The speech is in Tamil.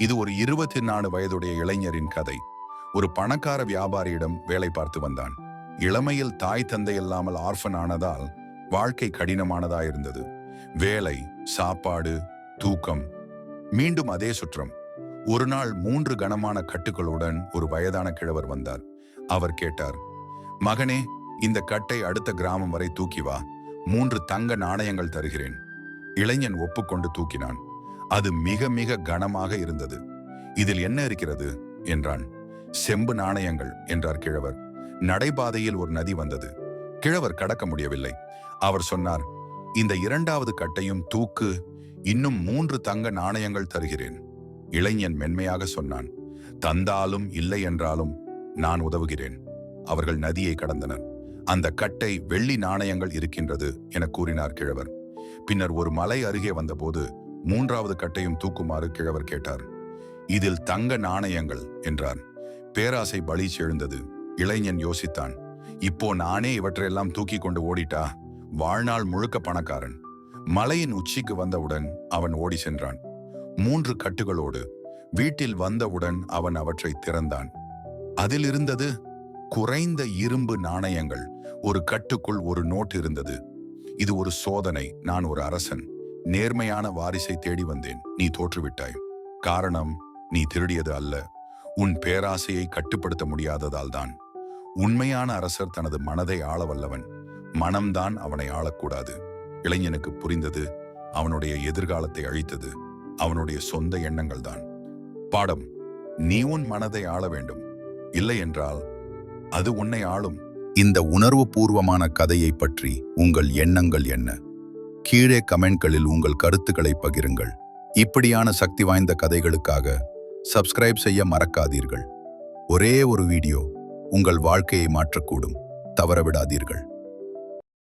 இது ஒரு இருபத்தி நாலு வயதுடைய இளைஞரின் கதை. ஒரு பணக்கார வியாபாரியிடம் வேலை பார்த்து வந்தான். இளமையில் தாய் தந்தை இல்லாமல் ஆர்ஃபன் ஆனதால் வாழ்க்கை கடினமானதாயிருந்தது வேலை சாப்பாடு தூக்கம் மீண்டும் அதே சுற்றம். ஒரு நாள் மூன்று கனமான கட்டுகளுடன் ஒரு வயதான கிழவர் வந்தார். அவர் கேட்டார் மகனே இந்த கட்டை அடுத்த கிராமம் வரை தூக்கி வா. மூன்று தங்க நாணயங்கள் தருகிறேன். இளைஞன் ஒப்புக்கொண்டு தூக்கினான். அது மிக மிக கனமாக இருந்தது. இதில் என்ன இருக்கிறது? என்றான். செம்பு நாணயங்கள் என்றார் கிழவர். நடைபாதையில் ஒரு நதி வந்தது. கிழவர் கடக்க முடியவில்லை. அவர் சொன்னார் இந்த இரண்டாவது கட்டையும் தூக்கு இன்னும் மூன்று தங்க நாணயங்கள் தருகிறேன். இளைஞன் மென்மையாக சொன்னான் தந்தாலும் இல்லை என்றாலும் நான் உதவுகிறேன். அவர்கள் நதியை கடந்தனர். அந்த கட்டை வெள்ளி நாணயங்கள் இருக்கின்றது என கூறினார் கிழவர். பின்னர் ஒரு மலை அருகே வந்தபோது மூன்றாவது கட்டையும் தூக்குமாறு கிழவர் கேட்டார். இதில் தங்க நாணயங்கள் என்றார். பேராசை பலீச் எழுந்தது இளைஞன் யோசித்தான். இப்போ நானே இவற்றையெல்லாம் தூக்கி கொண்டு ஓடிட்டா? வாழ்நாள் முழுக்க பணக்காரன். மலையின் உச்சிக்கு வந்தவுடன் அவன் ஓடி சென்றான். மூன்று கட்டுகளோடு வீட்டில் வந்தவுடன் அவன் அவற்றை திறந்தான். அதில் இருந்தது குறைந்த இரும்பு நாணயங்கள். ஒரு கட்டுக்குள் ஒரு நோட் இருந்தது. இது ஒரு சோதனை. நான் ஒரு அரசன். நேர்மையான வாரிசை தேடி வந்தேன். நீ தோற்றுவிட்டாய். காரணம் நீ திருடியது அல்ல. உன் பேராசையை கட்டுப்படுத்த முடியாததால் தான். உண்மையான அரசர் தனது மனதை ஆள வல்லவன். மனம்தான் அவனை ஆளக்கூடாது. இளைஞனுக்கு புரிந்தது அவனுடைய எதிர்காலத்தை அழித்தது. அவனுடைய சொந்த எண்ணங்கள் தான். பாடம் நீ உன் மனதை ஆள வேண்டும். இல்லை என்றால் அது உன்னை ஆளும். இந்த உணர்வு பூர்வமான கதையை பற்றி உங்கள் எண்ணங்கள் என்ன? கீழே கமெண்ட்களில் உங்கள் கருத்துக்களை பகிருங்கள். இப்படியான சக்தி வாய்ந்த கதைகளுக்காக சப்ஸ்கிரைப் செய்ய மறக்காதீர்கள். ஒரே ஒரு வீடியோ உங்கள் வாழ்க்கையை மாற்றக்கூடும். தவறவிடாதீர்கள்.